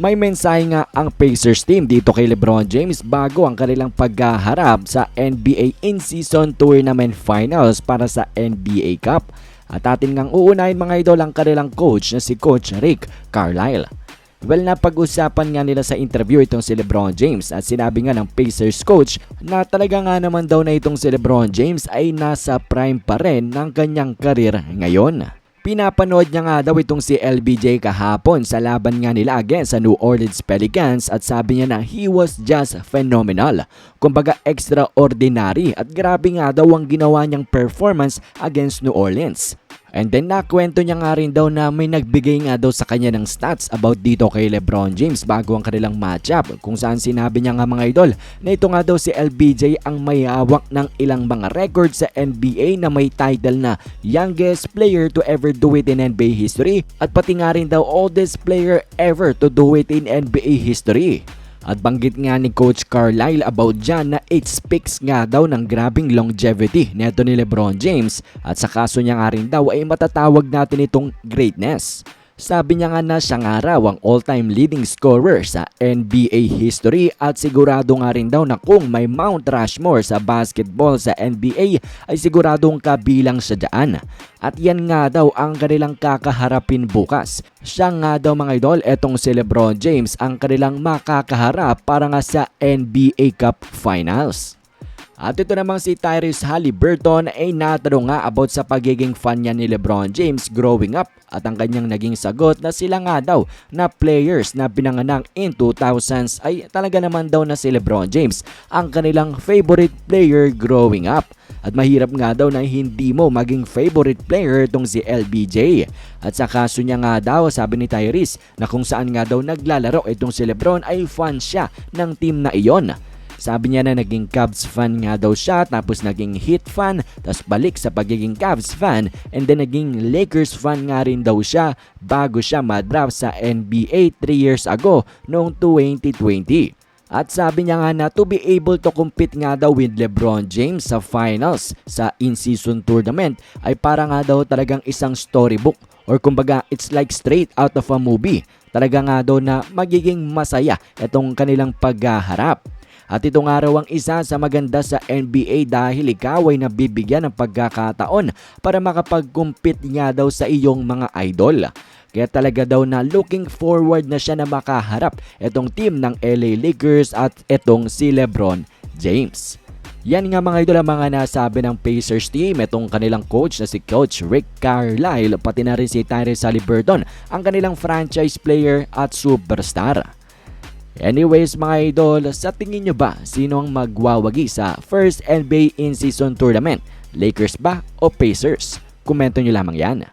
May mensahe nga ang Pacers team dito kay LeBron James bago ang kanilang paghaharap sa NBA in-season tournament finals para sa NBA Cup. At atin ngang uunahin mga idol ang kanilang coach na si Coach Rick Carlisle. Well, napag-usapan nga nila sa interview itong si LeBron James at sinabi nga ng Pacers coach na talaga nga naman daw na itong si LeBron James ay nasa prime pa rin ng kanyang karir ngayon. Pinapanood niya nga daw itong si LBJ kahapon sa laban nga nila against sa New Orleans Pelicans at sabi niya na he was just phenomenal. Kumbaga extraordinary at grabe nga daw ang ginawa niyang performance against New Orleans. And then nakwento niya nga rin daw na may nagbigay nga daw sa kanya ng stats about dito kay Lebron James bago ang kanilang matchup kung saan sinabi niya nga mga idol na ito nga daw si LBJ ang may hawak ng ilang mga record sa NBA na may title na youngest player to ever do it in NBA history at pati nga rin daw oldest player ever to do it in NBA history. At banggit nga ni Coach Carlisle about dyan na it speaks nga daw ng grabing longevity neto ni Lebron James at sa kaso niya nga rin daw ay matatawag natin itong greatness. Sabi niya nga na siya nga raw ang all-time leading scorer sa NBA history at sigurado nga rin daw na kung may Mount Rushmore sa basketball sa NBA ay siguradong kabilang siya dyan. At yan nga daw ang kanilang kakaharapin bukas. Siya nga daw mga idol, etong si Lebron James ang kanilang makakaharap para nga sa NBA Cup Finals. At ito namang si Tyrese Halliburton ay natanong nga about sa pagiging fan niya ni Lebron James growing up at ang kanyang naging sagot na sila nga daw na players na pinanganak in 2000s ay talaga naman daw na si Lebron James ang kanilang favorite player growing up. At mahirap nga daw na hindi mo maging favorite player itong si LBJ. At sa kaso niya nga daw, sabi ni Tyrese, na kung saan nga daw naglalaro itong si Lebron ay fan siya ng team na iyon. Sabi niya na naging Cubs fan nga daw siya tapos naging Heat fan tapos balik sa pagiging Cubs fan and then naging Lakers fan nga rin daw siya bago siya madraft sa NBA 3 years ago noong 2020. At sabi niya nga na to be able to compete nga daw with LeBron James sa finals sa in-season tournament ay para nga daw talagang isang storybook or kumbaga it's like straight out of a movie. Talaga nga daw na magiging masaya itong kanilang paghaharap. At ito nga raw ang isa sa maganda sa NBA dahil ikaw ay nabibigyan ng pagkakataon para makapag-compete nga daw sa iyong mga idol. Kaya talaga daw na looking forward na siya na makaharap itong team ng LA Lakers at itong si Lebron James. Yan nga mga idol ang mga nasabi ng Pacers team. Itong kanilang coach na si Coach Rick Carlisle pati na rin si Tyrese Halliburton ang kanilang franchise player at superstar. Anyways mga idol, sa tingin nyo ba sino ang magwawagi sa first NBA in-season tournament? Lakers ba o Pacers? Komento nyo lamang yan.